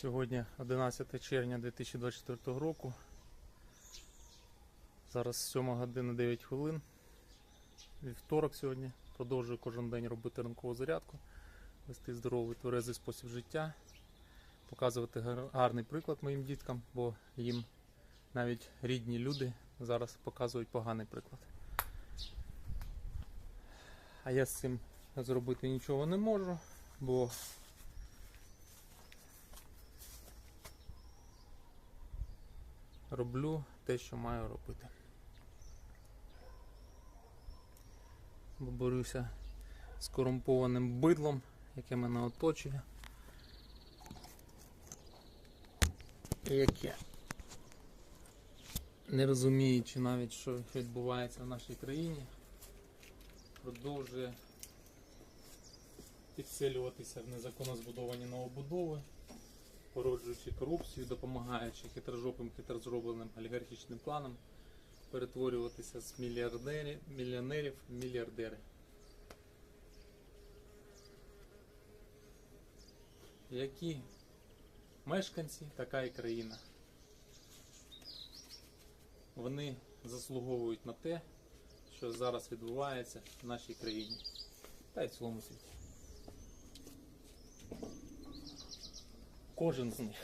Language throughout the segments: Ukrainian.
Сьогодні 11 червня 2024 року. Зараз 7 година 9 хвилин. Вівторок сьогодні. Продовжую кожен день робити ранкову зарядку, вести здоровий тверезий спосіб життя, показувати гарний приклад моїм діткам, бо їм навіть рідні люди зараз показують поганий приклад. А я з цим зробити нічого не можу, бо роблю те, що маю робити. Бо борюся з корумпованим бидлом, яке мене оточує. І яке, не розуміючи навіть, що відбувається в нашій країні, продовжує підселюватися в незаконно збудовані новобудови породжуючи корупцію, допомагаючи хитрожопим, хитрозробленим олігархічним планам перетворюватися з мільярдерів, мільйонерів в мільярдери. Які мешканці, така і країна. Вони заслуговують на те, що зараз відбувається в нашій країні та й в цілому світі. Кожен з них.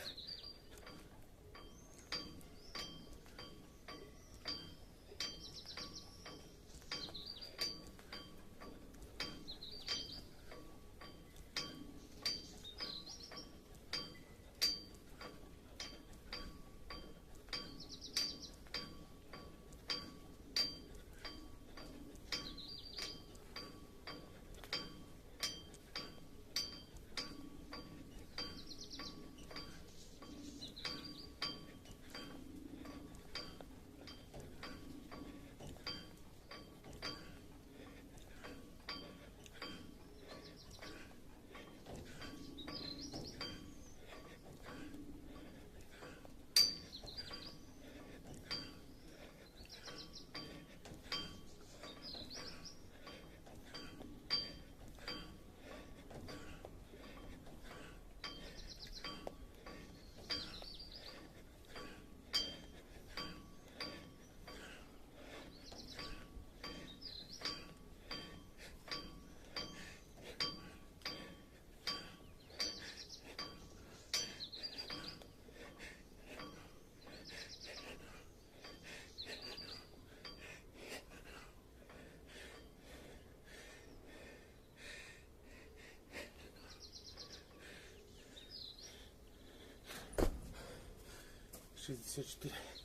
64.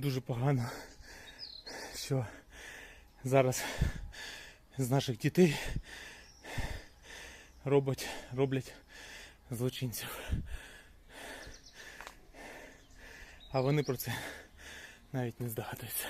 Дуже погано, що зараз з наших дітей роблять, роблять злочинців. А вони про це навіть не здогадуються.